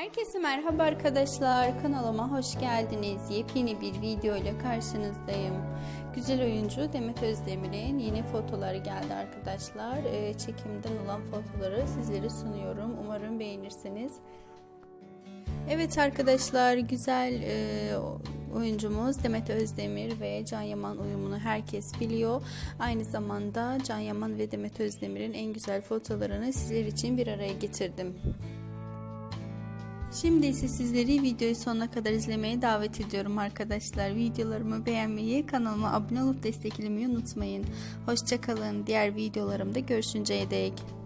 Herkese merhaba arkadaşlar. Kanalıma hoş geldiniz. Yepyeni bir video ile karşınızdayım. Güzel oyuncu Demet Özdemir'in yeni fotoları geldi arkadaşlar. Ee, çekimden olan fotoları sizlere sunuyorum. Umarım beğenirsiniz. Evet arkadaşlar güzel e, oyuncumuz Demet Özdemir ve Can Yaman uyumunu herkes biliyor. Aynı zamanda Can Yaman ve Demet Özdemir'in en güzel fotolarını sizler için bir araya getirdim. Şimdi ise sizleri videoyu sonuna kadar izlemeye davet ediyorum arkadaşlar. Videolarımı beğenmeyi, kanalıma abone olup desteklemeyi unutmayın. Hoşçakalın. Diğer videolarımda görüşünceye dek.